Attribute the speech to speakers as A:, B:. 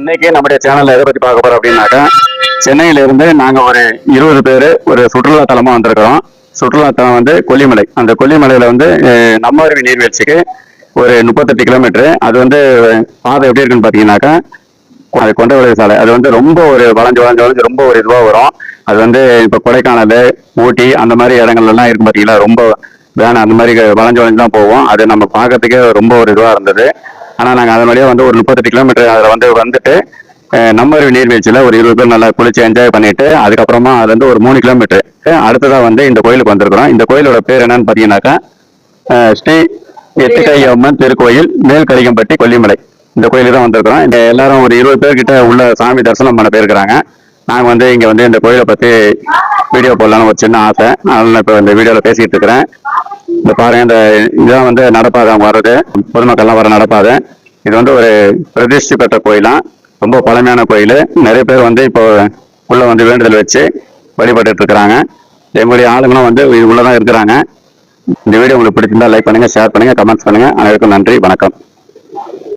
A: இன்னைக்கு நம்முடைய சேனல்ல எதை பத்தி பார்க்க போறோம் அப்படின்னாக்கா சென்னையில இருந்து நாங்க ஒரு இருபது பேர் ஒரு சுற்றுலா தலமா வந்திருக்கிறோம். சுற்றுலா தலம் வந்து கொல்லிமலை. அந்த கொல்லிமலையில வந்து நம்ம அருவி நீர்வீழ்ச்சிக்கு ஒரு முப்பத்தெட்டு கிலோமீட்டர் அது வந்து பாதை எப்படி இருக்குன்னு பாத்தீங்கன்னாக்கா அது கொண்ட விளைவு சாலை. அது வந்து ரொம்ப ஒரு வளைஞ்சு வளைஞ்சு வளைஞ்சு ரொம்ப ஒரு இதுவா வரும். அது வந்து இப்ப கொடைக்கானல் ஊட்டி அந்த மாதிரி இடங்கள்ல எல்லாம் இருக்கும் பாத்தீங்களா? ரொம்ப வேணாம். அந்த மாதிரி வளைஞ்சு வளைஞ்சு தான் போவோம். அது நம்ம பார்க்கறதுக்கே ரொம்ப ஒரு இதுவா இருந்தது. ஆனால் நாங்கள் அதன் வழியா வந்து ஒரு முப்பத்தெட்டு கிலோமீட்டர் அதில் வந்து வந்துட்டு நம்மரு நீர்வீழ்ச்சியில் ஒரு இருபது பேர் நல்லா குளிச்சு என்ஜாய் பண்ணிட்டு அதுக்கப்புறமா அதுலேருந்து ஒரு மூணு கிலோமீட்டர் அடுத்ததாக வந்து இந்த கோயிலுக்கு வந்திருக்கிறோம். இந்த கோயிலோட பேர் என்னன்னு பார்த்தீங்கன்னாக்கா ஸ்ரீ எட்டுக்கை அம்மன் திருக்கோயில் மேல்கரிகம்பட்டி கொல்லிமலை. இந்த கோயிலுக்கு தான் வந்திருக்கிறோம். இந்த எல்லாரும் ஒரு இருபது பேர்கிட்ட உள்ள சாமி தரிசனம் பண்ண போயிருக்கிறாங்க. நாங்கள் வந்து இங்கே வந்து இந்த கோயிலை பற்றி வீடியோ போடலான்னு ஒரு சின்ன ஆசை. அதனால நான் இப்போ இந்த வீடியோவில் பேசிகிட்டு இருக்கிறேன். இந்த பாருங்க இந்த இதுதான் வந்து நடப்பாதை வர்றது. பொதுமக்கள்லாம் வர நடப்பாதை. இது வந்து ஒரு பிரதிஷ்டி பெற்ற கோயிலாம் ரொம்ப பழமையான கோயில். நிறைய பேர் வந்து இப்போ உள்ள வந்து வேண்டுதல் வச்சு வழிபட்டு இருக்கிறாங்க. எங்களுடைய ஆளுங்களும் வந்து உள்ளதான் இருக்கிறாங்க. இந்த வீடியோ உங்களுக்கு பிடிச்சிருந்தா லைக் பண்ணுங்க ஷேர் பண்ணுங்க கமெண்ட்ஸ் பண்ணுங்க. அனைவருக்கும் நன்றி வணக்கம்.